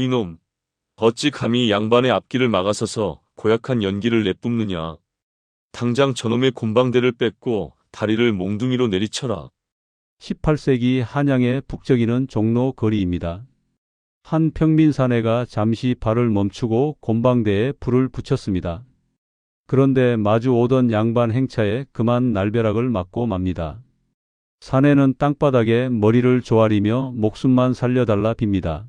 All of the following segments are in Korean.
이놈, 어찌 감히 양반의 앞길을 막아서서 고약한 연기를 내뿜느냐. 당장 저놈의 곤방대를 뺏고 다리를 몽둥이로 내리쳐라. 18세기 한양의 북적이는 종로 거리입니다. 한 평민 사내가 잠시 발을 멈추고 곤방대에 불을 붙였습니다. 그런데 마주 오던 양반 행차에 그만 날벼락을 맞고 맙니다. 사내는 땅바닥에 머리를 조아리며 목숨만 살려달라 빕니다.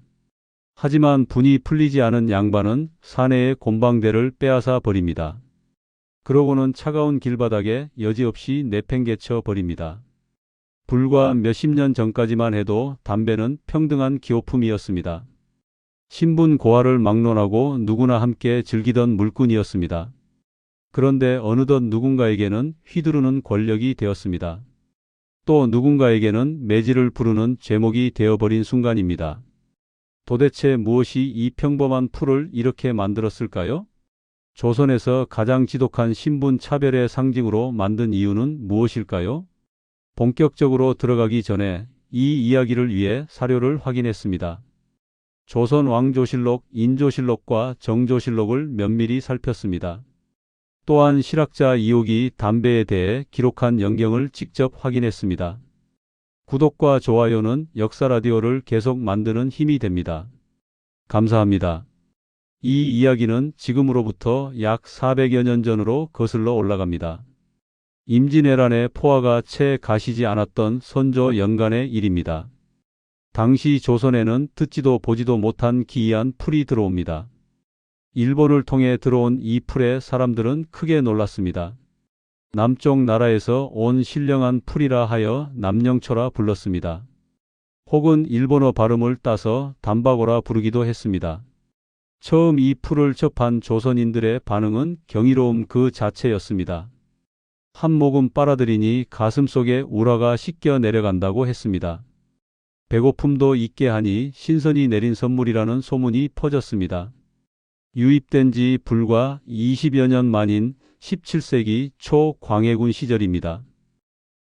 하지만 분이 풀리지 않은 양반은 사내의 곤방대를 빼앗아 버립니다. 그러고는 차가운 길바닥에 여지없이 내팽개쳐 버립니다. 불과 몇십 년 전까지만 해도 담배는 평등한 기호품이었습니다. 신분 고하를 막론하고 누구나 함께 즐기던 물건이었습니다. 그런데 어느덧 누군가에게는 휘두르는 권력이 되었습니다. 또 누군가에게는 매질을 부르는 제목이 되어버린 순간입니다. 도대체 무엇이 이 평범한 풀을 이렇게 만들었을까요? 조선에서 가장 지독한 신분 차별의 상징으로 만든 이유는 무엇일까요? 본격적으로 들어가기 전에 이 이야기를 위해 사료를 확인했습니다. 조선 왕조실록, 인조실록과 정조실록을 면밀히 살폈습니다. 또한 실학자 이옥이 담배에 대해 기록한 연경을 직접 확인했습니다. 구독과 좋아요는 역사 라디오를 계속 만드는 힘이 됩니다. 감사합니다. 이 이야기는 지금으로부터 약 400여 년 전으로 거슬러 올라갑니다. 임진왜란의 포화가 채 가시지 않았던 선조 연간의 일입니다. 당시 조선에는 듣지도 보지도 못한 기이한 풀이 들어옵니다. 일본을 통해 들어온 이 풀에 사람들은 크게 놀랐습니다. 남쪽 나라에서 온 신령한 풀이라 하여 남령초라 불렀습니다. 혹은 일본어 발음을 따서 담바고라 부르기도 했습니다. 처음 이 풀을 접한 조선인들의 반응은 경이로움 그 자체였습니다. 한 모금 빨아들이니 가슴 속에 우라가 씻겨 내려간다고 했습니다. 배고픔도 있게 하니 신선이 내린 선물이라는 소문이 퍼졌습니다. 유입된 지 불과 20여 년 만인 17세기 초 광해군 시절입니다.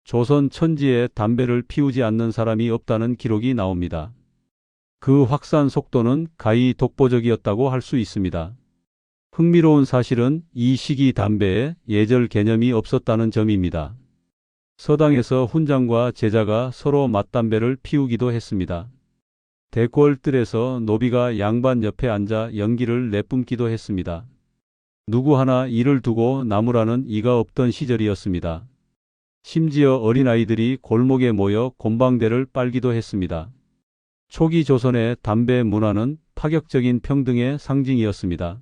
조선 천지에 담배를 피우지 않는 사람이 없다는 기록이 나옵니다. 그 확산 속도는 가히 독보적이었다고 할 수 있습니다. 흥미로운 사실은 이 시기 담배에 예절 개념이 없었다는 점입니다. 서당에서 훈장과 제자가 서로 맞담배를 피우기도 했습니다. 대궐뜰에서 노비가 양반 옆에 앉아 연기를 내뿜기도 했습니다. 누구 하나 이를 두고 나무라는 이가 없던 시절이었습니다. 심지어 어린아이들이 골목에 모여 곤방대를 빨기도 했습니다. 초기 조선의 담배 문화는 파격적인 평등의 상징이었습니다.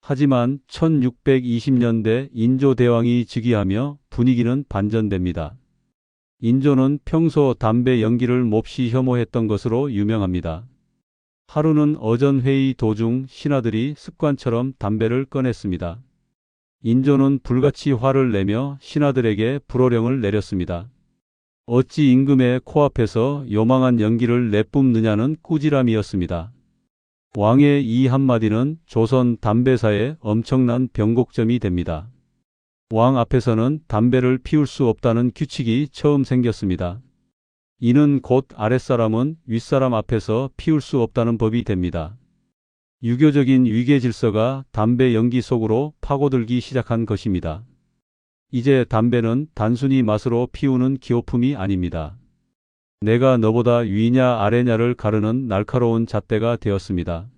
하지만 1620년대 인조대왕이 즉위하며 분위기는 반전됩니다. 인조는 평소 담배 연기를 몹시 혐오했던 것으로 유명합니다. 하루는 어전 회의 도중 신하들이 습관처럼 담배를 꺼냈습니다. 인조는 불같이 화를 내며 신하들에게 불호령을 내렸습니다. 어찌 임금의 코앞에서 요망한 연기를 내뿜느냐는 꾸지람이었습니다. 왕의 이 한마디는 조선 담배사의 엄청난 변곡점이 됩니다. 왕 앞에서는 담배를 피울 수 없다는 규칙이 처음 생겼습니다. 이는 곧 아랫사람은 윗사람 앞에서 피울 수 없다는 법이 됩니다. 유교적인 위계 질서가 담배 연기 속으로 파고들기 시작한 것입니다. 이제 담배는 단순히 맛으로 피우는 기호품이 아닙니다. 내가 너보다 위냐 아래냐를 가르는 날카로운 잣대가 되었습니다.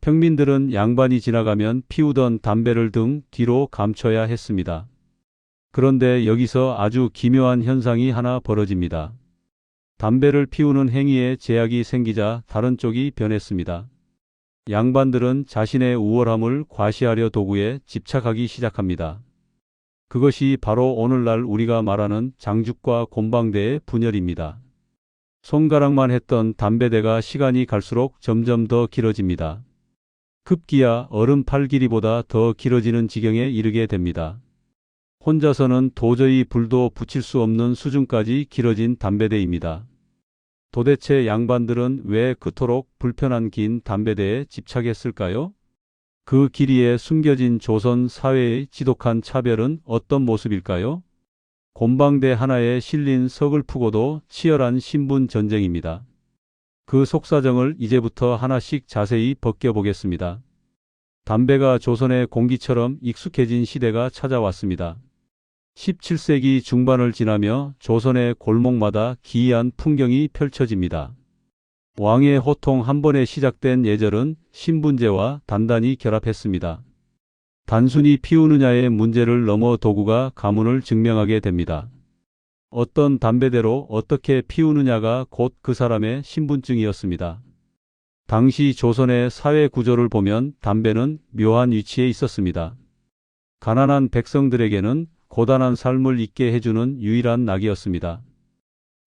평민들은 양반이 지나가면 피우던 담배를 등 뒤로 감춰야 했습니다. 그런데 여기서 아주 기묘한 현상이 하나 벌어집니다. 담배를 피우는 행위에 제약이 생기자 다른 쪽이 변했습니다. 양반들은 자신의 우월함을 과시하려 도구에 집착하기 시작합니다. 그것이 바로 오늘날 우리가 말하는 장죽과 곤방대의 분열입니다. 손가락만 했던 담배대가 시간이 갈수록 점점 더 길어집니다. 급기야 얼음 팔 길이보다 더 길어지는 지경에 이르게 됩니다. 혼자서는 도저히 불도 붙일 수 없는 수준까지 길어진 담배대입니다. 도대체 양반들은 왜 그토록 불편한 긴 담배대에 집착했을까요? 그 길이에 숨겨진 조선 사회의 지독한 차별은 어떤 모습일까요? 곤방대 하나에 실린 서글프고도 치열한 신분 전쟁입니다. 그 속사정을 이제부터 하나씩 자세히 벗겨보겠습니다. 담배가 조선의 공기처럼 익숙해진 시대가 찾아왔습니다. 17세기 중반을 지나며 조선의 골목마다 기이한 풍경이 펼쳐집니다. 왕의 호통 한 번에 시작된 예절은 신분제와 단단히 결합했습니다. 단순히 피우느냐의 문제를 넘어 도구가 가문을 증명하게 됩니다. 어떤 담배대로 어떻게 피우느냐가 곧 그 사람의 신분증이었습니다. 당시 조선의 사회 구조를 보면 담배는 묘한 위치에 있었습니다. 가난한 백성들에게는 고단한 삶을 잊게 해주는 유일한 낙이었습니다.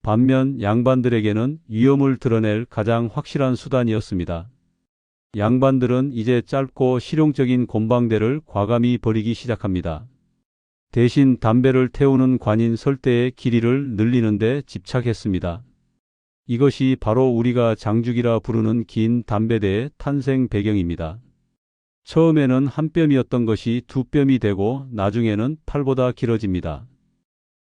반면 양반들에게는 위험을 드러낼 가장 확실한 수단이었습니다. 양반들은 이제 짧고 실용적인 곤방대를 과감히 버리기 시작합니다. 대신 담배를 태우는 관인 설대의 길이를 늘리는 데 집착했습니다. 이것이 바로 우리가 장죽이라 부르는 긴 담배대의 탄생 배경입니다. 처음에는 한 뼘이었던 것이 두 뼘이 되고 나중에는 팔보다 길어집니다.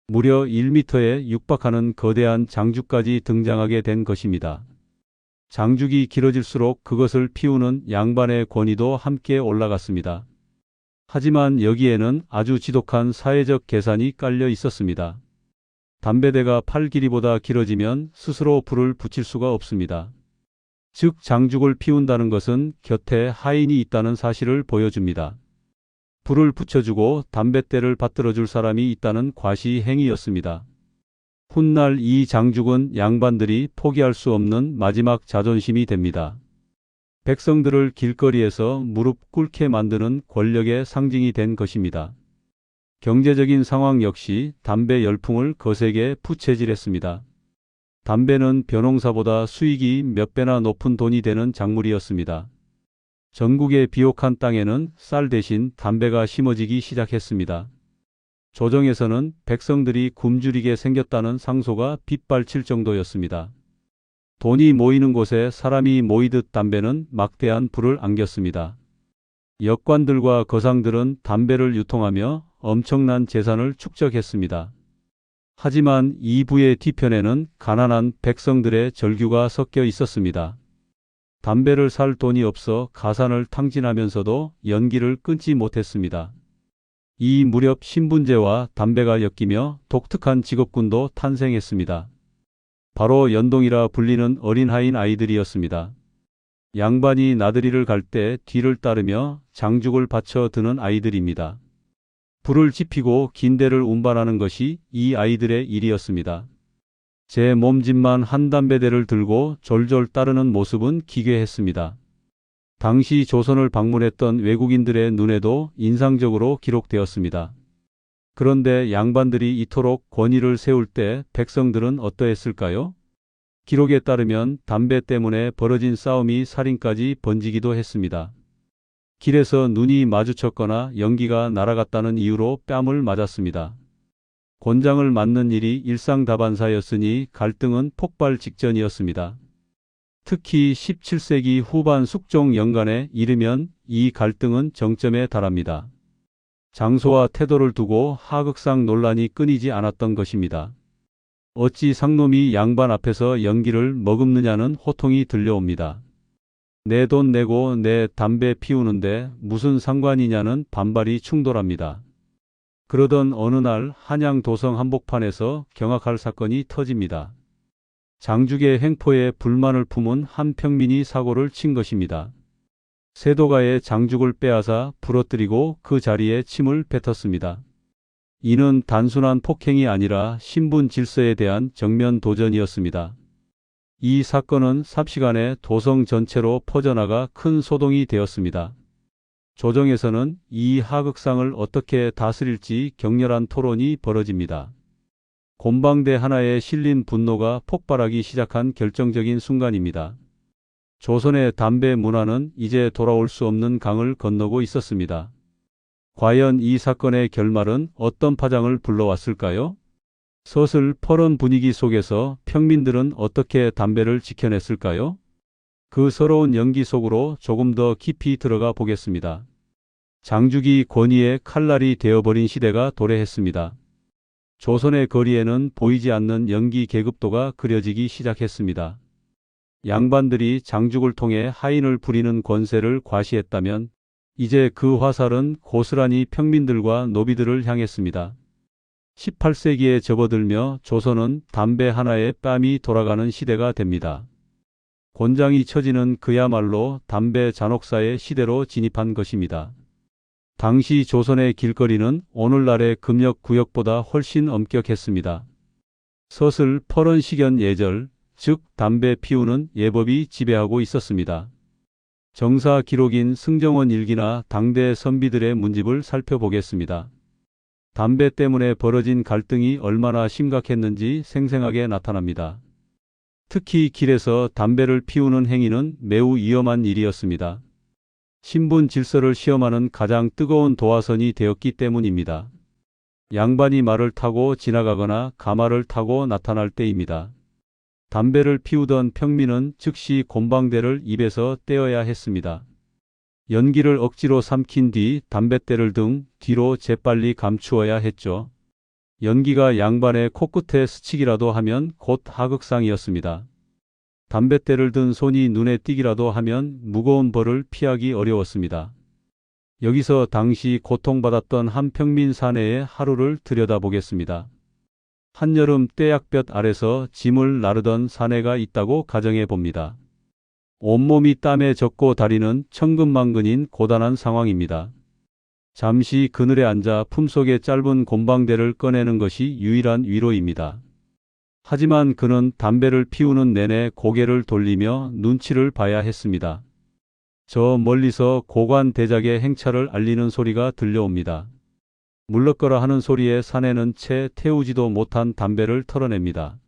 무려 1미터에 육박하는 거대한 장죽까지 등장하게 된 것입니다. 장죽이 길어질수록 그것을 피우는 양반의 권위도 함께 올라갔습니다. 하지만 여기에는 아주 지독한 사회적 계산이 깔려 있었습니다. 담배대가 팔 길이보다 길어지면 스스로 불을 붙일 수가 없습니다. 즉 장죽을 피운다는 것은 곁에 하인이 있다는 사실을 보여줍니다. 불을 붙여주고 담뱃대를 받들어줄 사람이 있다는 과시 행위였습니다. 훗날 이 장죽은 양반들이 포기할 수 없는 마지막 자존심이 됩니다. 백성들을 길거리에서 무릎 꿇게 만드는 권력의 상징이 된 것입니다. 경제적인 상황 역시 담배 열풍을 거세게 부채질했습니다. 담배는 벼농사보다 수익이 몇 배나 높은 돈이 되는 작물이었습니다. 전국의 비옥한 땅에는 쌀 대신 담배가 심어지기 시작했습니다. 조정에서는 백성들이 굶주리게 생겼다는 상소가 빗발칠 정도였습니다. 돈이 모이는 곳에 사람이 모이듯 담배는 막대한 불을 안겼습니다. 역관들과 거상들은 담배를 유통하며 엄청난 재산을 축적했습니다. 하지만 이 부의 뒤편에는 가난한 백성들의 절규가 섞여 있었습니다. 담배를 살 돈이 없어 가산을 탕진하면서도 연기를 끊지 못했습니다. 이 무렵 신분제와 담배가 엮이며 독특한 직업군도 탄생했습니다. 바로 연동이라 불리는 어린 하인 아이들이었습니다. 양반이 나들이를 갈 때 뒤를 따르며 장죽을 받쳐 드는 아이들입니다. 불을 지피고 긴대를 운반하는 것이 이 아이들의 일이었습니다. 제 몸집만 한 담배대를 들고 졸졸 따르는 모습은 기괴했습니다. 당시 조선을 방문했던 외국인들의 눈에도 인상적으로 기록되었습니다. 그런데 양반들이 이토록 권위를 세울 때 백성들은 어떠했을까요? 기록에 따르면 담배 때문에 벌어진 싸움이 살인까지 번지기도 했습니다. 길에서 눈이 마주쳤거나 연기가 날아갔다는 이유로 뺨을 맞았습니다. 곤장을 맞는 일이 일상다반사였으니 갈등은 폭발 직전이었습니다. 특히 17세기 후반 숙종 연간에 이르면 이 갈등은 정점에 달합니다. 장소와 태도를 두고 하극상 논란이 끊이지 않았던 것입니다. 어찌 상놈이 양반 앞에서 연기를 머금느냐는 호통이 들려옵니다. 내 돈 내고 내 담배 피우는데 무슨 상관이냐는 반발이 충돌합니다. 그러던 어느 날 한양 도성 한복판에서 경악할 사건이 터집니다. 장죽의 횡포에 불만을 품은 한 평민이 사고를 친 것입니다. 세도가의 장죽을 빼앗아 부러뜨리고 그 자리에 침을 뱉었습니다. 이는 단순한 폭행이 아니라 신분 질서에 대한 정면 도전이었습니다. 이 사건은 삽시간에 도성 전체로 퍼져나가 큰 소동이 되었습니다. 조정에서는 이 하극상을 어떻게 다스릴지 격렬한 토론이 벌어집니다. 곤방대 하나에 실린 분노가 폭발하기 시작한 결정적인 순간입니다. 조선의 담배 문화는 이제 돌아올 수 없는 강을 건너고 있었습니다. 과연 이 사건의 결말은 어떤 파장을 불러왔을까요? 서슬 퍼런 분위기 속에서 평민들은 어떻게 담배를 지켜냈을까요? 그 서러운 연기 속으로 조금 더 깊이 들어가 보겠습니다. 장죽이 권위의 칼날이 되어버린 시대가 도래했습니다. 조선의 거리에는 보이지 않는 연기 계급도가 그려지기 시작했습니다. 양반들이 장죽을 통해 하인을 부리는 권세를 과시했다면 이제 그 화살은 고스란히 평민들과 노비들을 향했습니다. 18세기에 접어들며 조선은 담배 하나에 뺨이 돌아가는 시대가 됩니다. 곤장이 처지는 그야말로 담배 잔혹사의 시대로 진입한 것입니다. 당시 조선의 길거리는 오늘날의 금역 구역보다 훨씬 엄격했습니다. 서슬 퍼런식연 예절, 즉 담배 피우는 예법이 지배하고 있었습니다. 정사 기록인 승정원 일기나 당대 선비들의 문집을 살펴보겠습니다. 담배 때문에 벌어진 갈등이 얼마나 심각했는지 생생하게 나타납니다. 특히 길에서 담배를 피우는 행위는 매우 위험한 일이었습니다. 신분 질서를 시험하는 가장 뜨거운 도화선이 되었기 때문입니다. 양반이 말을 타고 지나가거나 가마를 타고 나타날 때입니다. 담배를 피우던 평민은 즉시 곤방대를 입에서 떼어야 했습니다. 연기를 억지로 삼킨 뒤 담뱃대를 등 뒤로 재빨리 감추어야 했죠. 연기가 양반의 코끝에 스치기라도 하면 곧 하극상이었습니다. 담뱃대를 든 손이 눈에 띄기라도 하면 무거운 벌을 피하기 어려웠습니다. 여기서 당시 고통받았던 한 평민 사내의 하루를 들여다보겠습니다. 한여름 떼약볕 아래서 짐을 나르던 사내가 있다고 가정해 봅니다. 온몸이 땀에 젖고 다리는 천근만근인 고단한 상황입니다. 잠시 그늘에 앉아 품속의 짧은 곤방대를 꺼내는 것이 유일한 위로입니다. 하지만 그는 담배를 피우는 내내 고개를 돌리며 눈치를 봐야 했습니다. 저 멀리서 고관 대작의 행차를 알리는 소리가 들려옵니다. 물러거라 하는 소리에 사내는 채 태우지도 못한 담배를 털어냅니다.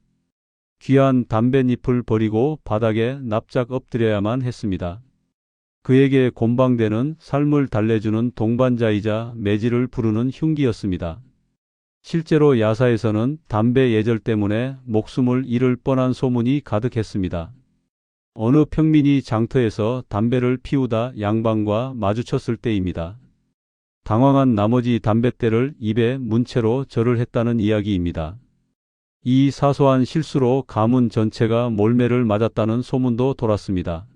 귀한 담뱃잎을 버리고 바닥에 납작 엎드려야만 했습니다. 그에게 곤방대는 삶을 달래주는 동반자이자 매질을 부르는 흉기였습니다. 실제로 야사에서는 담배 예절 때문에 목숨을 잃을 뻔한 소문이 가득했습니다. 어느 평민이 장터에서 담배를 피우다 양반과 마주쳤을 때입니다. 당황한 나머지 담뱃대를 입에 문 채로 절을 했다는 이야기입니다. 이 사소한 실수로 가문 전체가 몰매를 맞았다는 소문도 돌았습니다.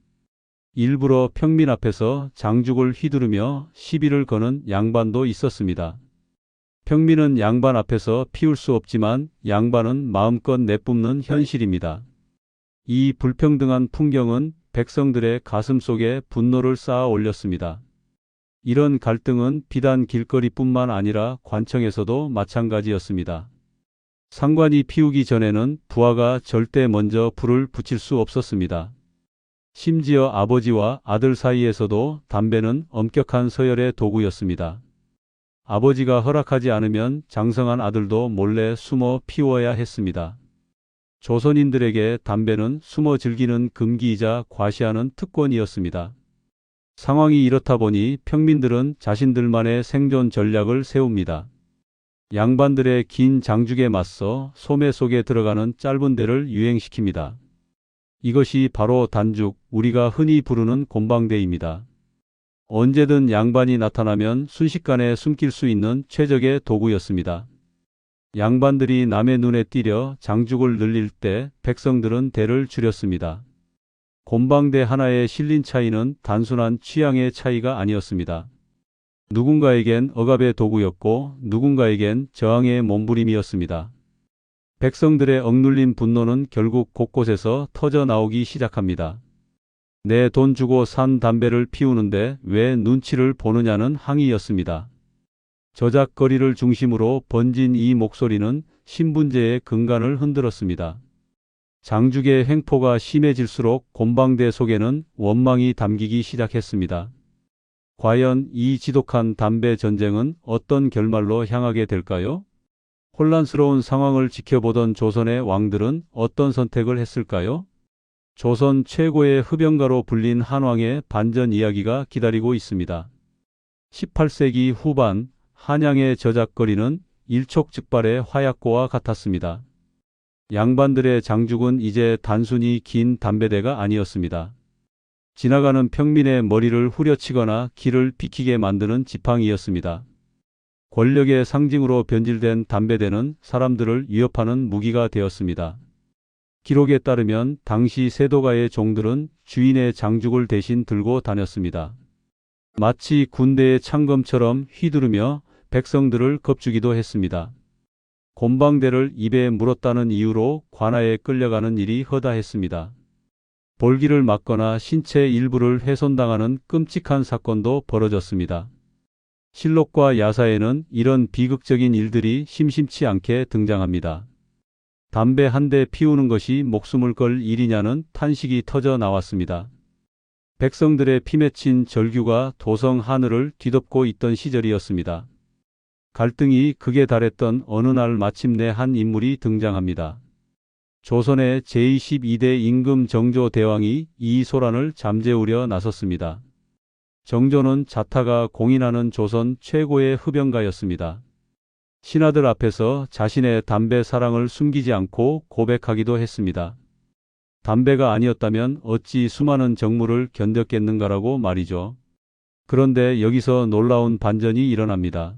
일부러 평민 앞에서 장죽을 휘두르며 시비를 거는 양반도 있었습니다. 평민은 양반 앞에서 피울 수 없지만 양반은 마음껏 내뿜는 현실입니다. 이 불평등한 풍경은 백성들의 가슴 속에 분노를 쌓아 올렸습니다. 이런 갈등은 비단 길거리뿐만 아니라 관청에서도 마찬가지였습니다. 상관이 피우기 전에는 부하가 절대 먼저 불을 붙일 수 없었습니다. 심지어 아버지와 아들 사이에서도 담배는 엄격한 서열의 도구였습니다. 아버지가 허락하지 않으면 장성한 아들도 몰래 숨어 피워야 했습니다. 조선인들에게 담배는 숨어 즐기는 금기이자 과시하는 특권이었습니다. 상황이 이렇다 보니 평민들은 자신들만의 생존 전략을 세웁니다. 양반들의 긴 장죽에 맞서 소매 속에 들어가는 짧은 대를 유행시킵니다. 이것이 바로 단죽, 우리가 흔히 부르는 곤방대입니다. 언제든 양반이 나타나면 순식간에 숨길 수 있는 최적의 도구였습니다. 양반들이 남의 눈에 띄려 장죽을 늘릴 때 백성들은 대를 줄였습니다. 곤방대 하나에 실린 차이는 단순한 취향의 차이가 아니었습니다. 누군가에겐 억압의 도구였고 누군가에겐 저항의 몸부림이었습니다. 백성들의 억눌린 분노는 결국 곳곳에서 터져 나오기 시작합니다. 내 돈 주고 산 담배를 피우는데 왜 눈치를 보느냐는 항의였습니다. 저작거리를 중심으로 번진 이 목소리는 신분제의 근간을 흔들었습니다. 장죽의 횡포가 심해질수록 곤방대 속에는 원망이 담기기 시작했습니다. 과연 이 지독한 담배 전쟁은 어떤 결말로 향하게 될까요? 혼란스러운 상황을 지켜보던 조선의 왕들은 어떤 선택을 했을까요? 조선 최고의 흡연가로 불린 한왕의 반전 이야기가 기다리고 있습니다. 18세기 후반 한양의 저작거리는 일촉즉발의 화약고와 같았습니다. 양반들의 장죽은 이제 단순히 긴 담배대가 아니었습니다. 지나가는 평민의 머리를 후려치거나 길을 비키게 만드는 지팡이였습니다. 권력의 상징으로 변질된 담배대는 사람들을 위협하는 무기가 되었습니다. 기록에 따르면 당시 세도가의 종들은 주인의 장죽을 대신 들고 다녔습니다. 마치 군대의 창검처럼 휘두르며 백성들을 겁주기도 했습니다. 곤방대를 입에 물었다는 이유로 관아에 끌려가는 일이 허다했습니다. 볼기를 맞거나 신체 일부를 훼손당하는 끔찍한 사건도 벌어졌습니다. 실록과 야사에는 이런 비극적인 일들이 심심치 않게 등장합니다. 담배 한 대 피우는 것이 목숨을 걸 일이냐는 탄식이 터져 나왔습니다. 백성들의 피 맺힌 절규가 도성 하늘을 뒤덮고 있던 시절이었습니다. 갈등이 극에 달했던 어느 날 마침내 한 인물이 등장합니다. 조선의 제22대 임금 정조 대왕이 이 소란을 잠재우려 나섰습니다. 정조는 자타가 공인하는 조선 최고의 흡연가였습니다. 신하들 앞에서 자신의 담배 사랑을 숨기지 않고 고백하기도 했습니다. 담배가 아니었다면 어찌 수많은 정물을 견뎠겠는가라고 말이죠. 그런데 여기서 놀라운 반전이 일어납니다.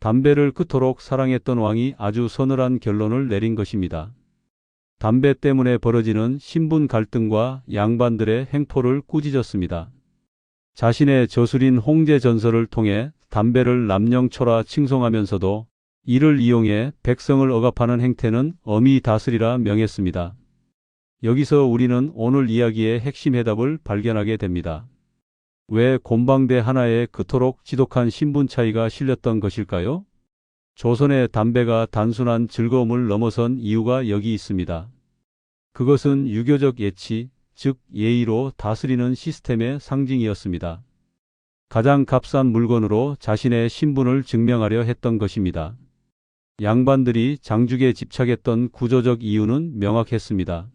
담배를 그토록 사랑했던 왕이 아주 서늘한 결론을 내린 것입니다. 담배 때문에 벌어지는 신분 갈등과 양반들의 행포를 꾸짖었습니다. 자신의 저술인 홍제 전설을 통해 담배를 남령초라 칭송하면서도 이를 이용해 백성을 억압하는 행태는 엄히 다스리라 명했습니다. 여기서 우리는 오늘 이야기의 핵심 해답을 발견하게 됩니다. 왜 곤방대 하나에 그토록 지독한 신분 차이가 실렸던 것일까요? 조선의 담배가 단순한 즐거움을 넘어선 이유가 여기 있습니다. 그것은 유교적 예치, 즉 예의로 다스리는 시스템의 상징이었습니다. 가장 값싼 물건으로 자신의 신분을 증명하려 했던 것입니다. 양반들이 장죽에 집착했던 구조적 이유는 명확했습니다.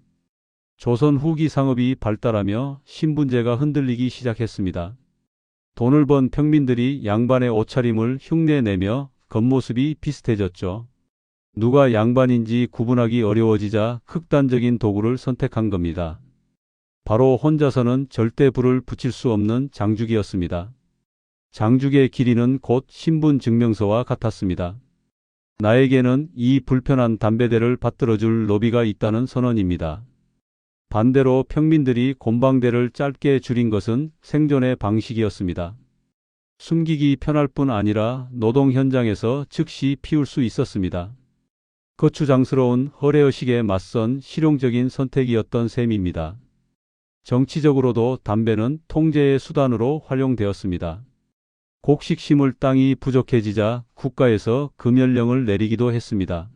조선 후기 상업이 발달하며 신분제가 흔들리기 시작했습니다. 돈을 번 평민들이 양반의 옷차림을 흉내내며 겉모습이 비슷해졌죠. 누가 양반인지 구분하기 어려워지자 극단적인 도구를 선택한 겁니다. 바로 혼자서는 절대 불을 붙일 수 없는 장죽이었습니다. 장죽의 길이는 곧 신분 증명서와 같았습니다. 나에게는 이 불편한 담배대를 받들어줄 노비가 있다는 선언입니다. 반대로 평민들이 곤방대를 짧게 줄인 것은 생존의 방식이었습니다. 숨기기 편할 뿐 아니라 노동 현장에서 즉시 피울 수 있었습니다. 거추장스러운 허례의식에 맞선 실용적인 선택이었던 셈입니다. 정치적으로도 담배는 통제의 수단으로 활용되었습니다. 곡식 심을 땅이 부족해지자 국가에서 금연령을 내리기도 했습니다.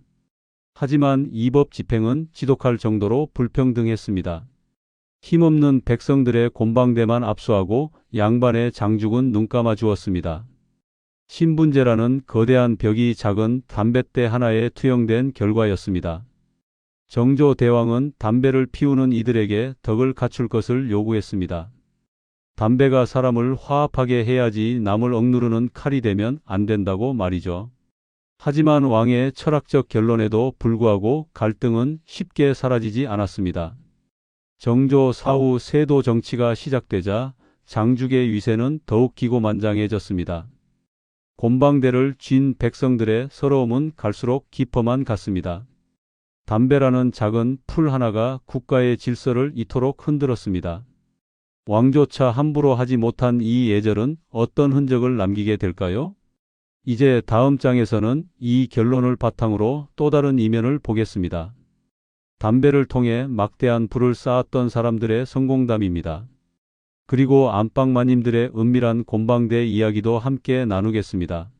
하지만 이 법 집행은 지독할 정도로 불평등했습니다. 힘없는 백성들의 곤방대만 압수하고 양반의 장죽은 눈감아 주었습니다. 신분제라는 거대한 벽이 작은 담뱃대 하나에 투영된 결과였습니다. 정조 대왕은 담배를 피우는 이들에게 덕을 갖출 것을 요구했습니다. 담배가 사람을 화합하게 해야지 남을 억누르는 칼이 되면 안 된다고 말이죠. 하지만 왕의 철학적 결론에도 불구하고 갈등은 쉽게 사라지지 않았습니다. 정조 사후 세도 정치가 시작되자 장죽의 위세는 더욱 기고만장해졌습니다. 곤방대를 쥔 백성들의 서러움은 갈수록 깊어만 갔습니다. 담배라는 작은 풀 하나가 국가의 질서를 이토록 흔들었습니다. 왕조차 함부로 하지 못한 이 예절은 어떤 흔적을 남기게 될까요? 이제 다음 장에서는 이 결론을 바탕으로 또 다른 이면을 보겠습니다. 담배를 통해 막대한 불을 쌓았던 사람들의 성공담입니다. 그리고 안방마님들의 은밀한 곤방대 이야기도 함께 나누겠습니다.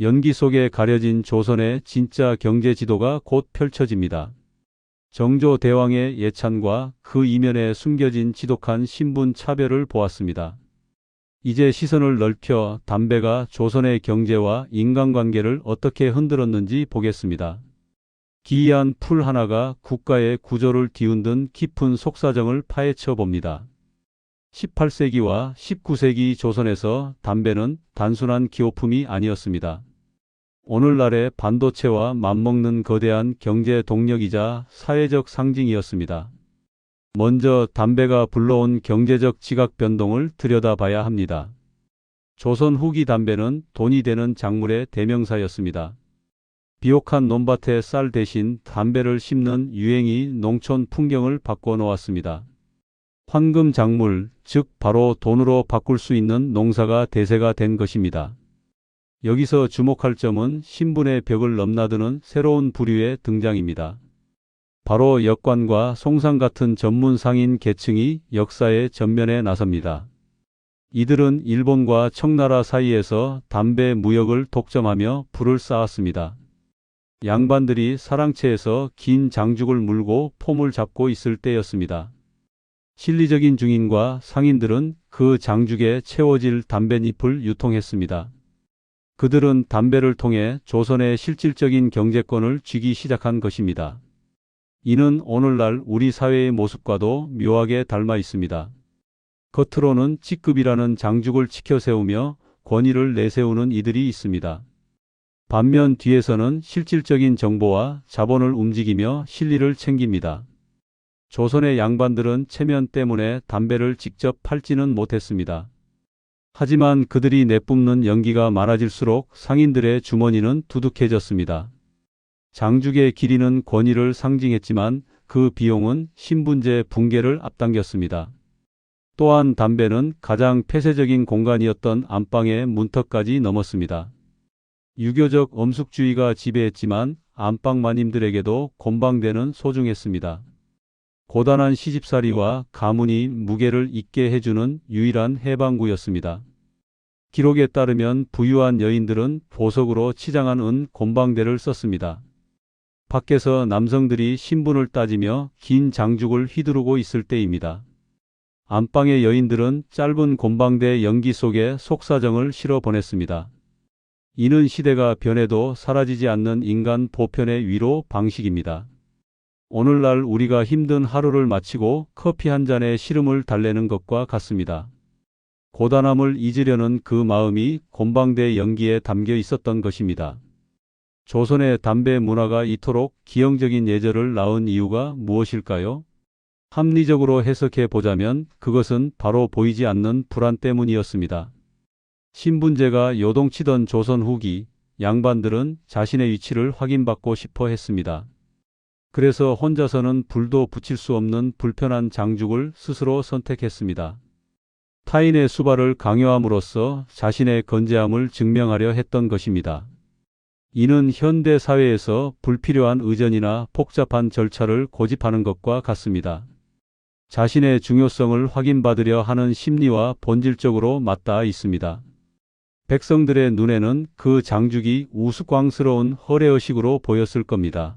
연기 속에 가려진 조선의 진짜 경제 지도가 곧 펼쳐집니다. 정조 대왕의 예찬과 그 이면에 숨겨진 지독한 신분 차별을 보았습니다. 이제 시선을 넓혀 담배가 조선의 경제와 인간관계를 어떻게 흔들었는지 보겠습니다. 기이한 풀 하나가 국가의 구조를 뒤흔든 깊은 속사정을 파헤쳐 봅니다. 18세기와 19세기 조선에서 담배는 단순한 기호품이 아니었습니다. 오늘날의 반도체와 맞먹는 거대한 경제 동력이자 사회적 상징이었습니다. 먼저 담배가 불러온 경제적 지각 변동을 들여다봐야 합니다. 조선 후기 담배는 돈이 되는 작물의 대명사였습니다. 비옥한 논밭에 쌀 대신 담배를 심는 유행이 농촌 풍경을 바꿔 놓았습니다. 황금 작물, 즉 바로 돈으로 바꿀 수 있는 농사가 대세가 된 것입니다. 여기서 주목할 점은 신분의 벽을 넘나드는 새로운 부류의 등장입니다. 바로 역관과 송상 같은 전문 상인 계층이 역사의 전면에 나섭니다. 이들은 일본과 청나라 사이에서 담배 무역을 독점하며 불을 쌓았습니다. 양반들이 사랑채에서 긴 장죽을 물고 폼을 잡고 있을 때였습니다. 실리적인 중인과 상인들은 그 장죽에 채워질 담뱃잎을 유통했습니다. 그들은 담배를 통해 조선의 실질적인 경제권을 쥐기 시작한 것입니다. 이는 오늘날 우리 사회의 모습과도 묘하게 닮아 있습니다. 겉으로는 C급이라는 장죽을 치켜 세우며 권위를 내세우는 이들이 있습니다. 반면 뒤에서는 실질적인 정보와 자본을 움직이며 실리를 챙깁니다. 조선의 양반들은 체면 때문에 담배를 직접 팔지는 못했습니다. 하지만 그들이 내뿜는 연기가 많아질수록 상인들의 주머니는 두둑해졌습니다. 장죽의 길이는 권위를 상징했지만 그 비용은 신분제 붕괴를 앞당겼습니다. 또한 담배는 가장 폐쇄적인 공간이었던 안방의 문턱까지 넘었습니다. 유교적 엄숙주의가 지배했지만 안방 마님들에게도 곤방대는 소중했습니다. 고단한 시집살이와 가문이 무게를 잊게 해주는 유일한 해방구였습니다. 기록에 따르면 부유한 여인들은 보석으로 치장한 은 곤방대를 썼습니다. 밖에서 남성들이 신분을 따지며 긴 장죽을 휘두르고 있을 때입니다. 안방의 여인들은 짧은 곤방대 연기 속에 속사정을 실어 보냈습니다. 이는 시대가 변해도 사라지지 않는 인간 보편의 위로 방식입니다. 오늘날 우리가 힘든 하루를 마치고 커피 한 잔에 시름을 달래는 것과 같습니다. 고단함을 잊으려는 그 마음이 곤방대 연기에 담겨 있었던 것입니다. 조선의 담배 문화가 이토록 기형적인 예절을 낳은 이유가 무엇일까요? 합리적으로 해석해 보자면 그것은 바로 보이지 않는 불안 때문이었습니다. 신분제가 요동치던 조선 후기 양반들은 자신의 위치를 확인받고 싶어 했습니다. 그래서 혼자서는 불도 붙일 수 없는 불편한 장죽을 스스로 선택했습니다. 타인의 수발을 강요함으로써 자신의 건재함을 증명하려 했던 것입니다. 이는 현대 사회에서 불필요한 의전이나 복잡한 절차를 고집하는 것과 같습니다. 자신의 중요성을 확인받으려 하는 심리와 본질적으로 맞닿아 있습니다. 백성들의 눈에는 그 장죽이 우스꽝스러운 허례의식으로 보였을 겁니다.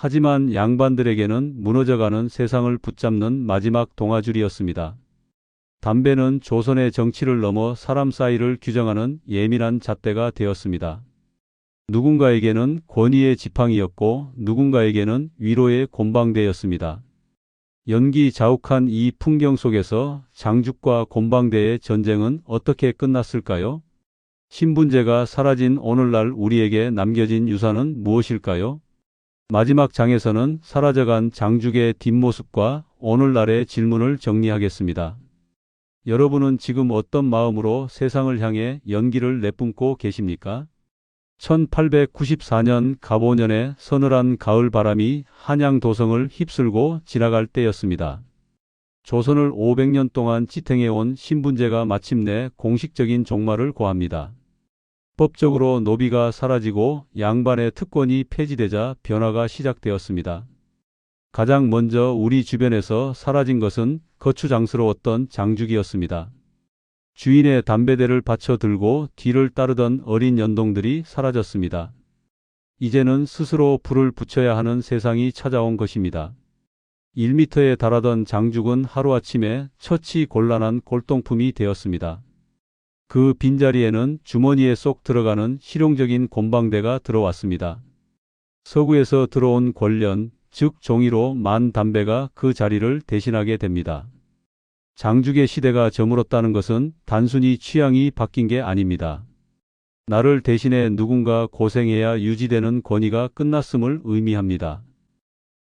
하지만 양반들에게는 무너져가는 세상을 붙잡는 마지막 동아줄이었습니다. 담배는 조선의 정치를 넘어 사람 사이를 규정하는 예민한 잣대가 되었습니다. 누군가에게는 권위의 지팡이였고 누군가에게는 위로의 곤방대였습니다. 연기 자욱한 이 풍경 속에서 장죽과 곤방대의 전쟁은 어떻게 끝났을까요? 신분제가 사라진 오늘날 우리에게 남겨진 유산은 무엇일까요? 마지막 장에서는 사라져간 장죽의 뒷모습과 오늘날의 질문을 정리하겠습니다. 여러분은 지금 어떤 마음으로 세상을 향해 연기를 내뿜고 계십니까? 1894년 갑오년에 서늘한 가을 바람이 한양 도성을 휩쓸고 지나갈 때였습니다. 조선을 500년 동안 지탱해온 신분제가 마침내 공식적인 종말을 고합니다. 법적으로 노비가 사라지고 양반의 특권이 폐지되자 변화가 시작되었습니다. 가장 먼저 우리 주변에서 사라진 것은 거추장스러웠던 장죽이었습니다. 주인의 담배대를 받쳐 들고 뒤를 따르던 어린 연동들이 사라졌습니다. 이제는 스스로 불을 붙여야 하는 세상이 찾아온 것입니다. 1미터에 달하던 장죽은 하루아침에 처치 곤란한 골동품이 되었습니다. 그 빈자리에는 주머니에 쏙 들어가는 실용적인 곤방대가 들어왔습니다. 서구에서 들어온 권련, 즉 종이로 만 담배가 그 자리를 대신하게 됩니다. 장죽의 시대가 저물었다는 것은 단순히 취향이 바뀐 게 아닙니다. 나를 대신해 누군가 고생해야 유지되는 권위가 끝났음을 의미합니다.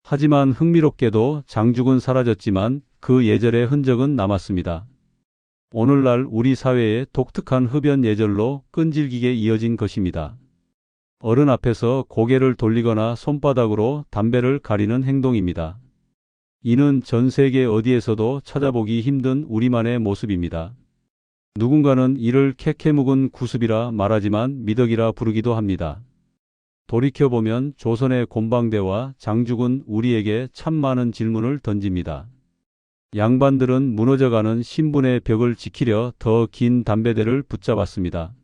하지만 흥미롭게도 장죽은 사라졌지만 그 예절의 흔적은 남았습니다. 오늘날 우리 사회의 독특한 흡연 예절로 끈질기게 이어진 것입니다. 어른 앞에서 고개를 돌리거나 손바닥으로 담배를 가리는 행동입니다. 이는 전 세계 어디에서도 찾아보기 힘든 우리만의 모습입니다. 누군가는 이를 캐캐 묵은 구습이라 말하지만 미덕이라 부르기도 합니다. 돌이켜보면 조선의 곤방대와 장죽은 우리에게 참 많은 질문을 던집니다. 양반들은 무너져가는 신분의 벽을 지키려 더 긴 담배대를 붙잡았습니다.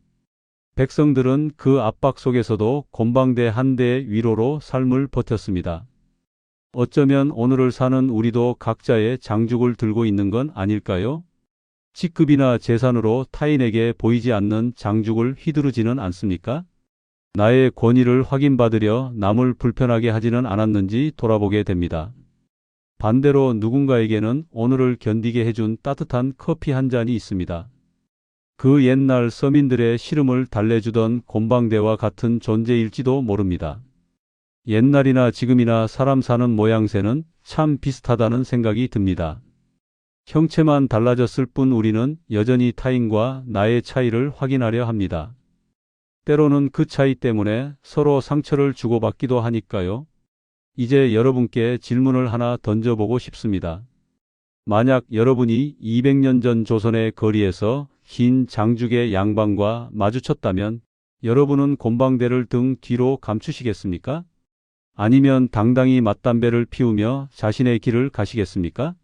백성들은 그 압박 속에서도 곤방대 한 대의 위로로 삶을 버텼습니다. 어쩌면 오늘을 사는 우리도 각자의 장죽을 들고 있는 건 아닐까요? 직급이나 재산으로 타인에게 보이지 않는 장죽을 휘두르지는 않습니까? 나의 권위를 확인받으려 남을 불편하게 하지는 않았는지 돌아보게 됩니다. 반대로 누군가에게는 오늘을 견디게 해준 따뜻한 커피 한 잔이 있습니다. 그 옛날 서민들의 시름을 달래주던 곤방대와 같은 존재일지도 모릅니다. 옛날이나 지금이나 사람 사는 모양새는 참 비슷하다는 생각이 듭니다. 형체만 달라졌을 뿐 우리는 여전히 타인과 나의 차이를 확인하려 합니다. 때로는 그 차이 때문에 서로 상처를 주고받기도 하니까요. 이제 여러분께 질문을 하나 던져보고 싶습니다. 만약 여러분이 200년 전 조선의 거리에서 긴 장죽의 양반과 마주쳤다면 여러분은 곤방대를 등 뒤로 감추시겠습니까? 아니면 당당히 맞담배를 피우며 자신의 길을 가시겠습니까?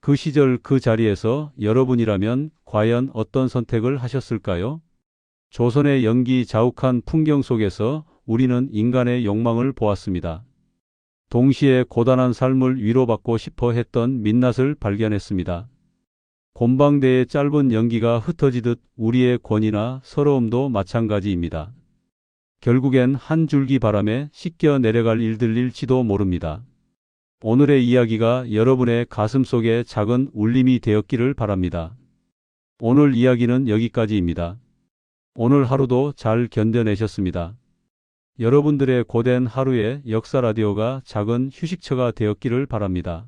그 시절 그 자리에서 여러분이라면 과연 어떤 선택을 하셨을까요? 조선의 연기 자욱한 풍경 속에서 우리는 인간의 욕망을 보았습니다. 동시에 고단한 삶을 위로받고 싶어 했던 민낯을 발견했습니다. 곤방대의 짧은 연기가 흩어지듯 우리의 권위나 서러움도 마찬가지입니다. 결국엔 한 줄기 바람에 씻겨 내려갈 일들일지도 모릅니다. 오늘의 이야기가 여러분의 가슴 속에 작은 울림이 되었기를 바랍니다. 오늘 이야기는 여기까지입니다. 오늘 하루도 잘 견뎌내셨습니다. 여러분들의 고된 하루에 역사 라디오가 작은 휴식처가 되었기를 바랍니다.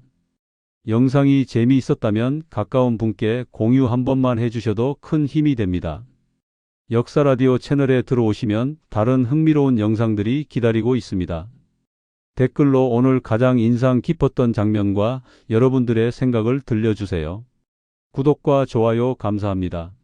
영상이 재미있었다면 가까운 분께 공유 한 번만 해주셔도 큰 힘이 됩니다. 역사 라디오 채널에 들어오시면 다른 흥미로운 영상들이 기다리고 있습니다. 댓글로 오늘 가장 인상 깊었던 장면과 여러분들의 생각을 들려주세요. 구독과 좋아요 감사합니다.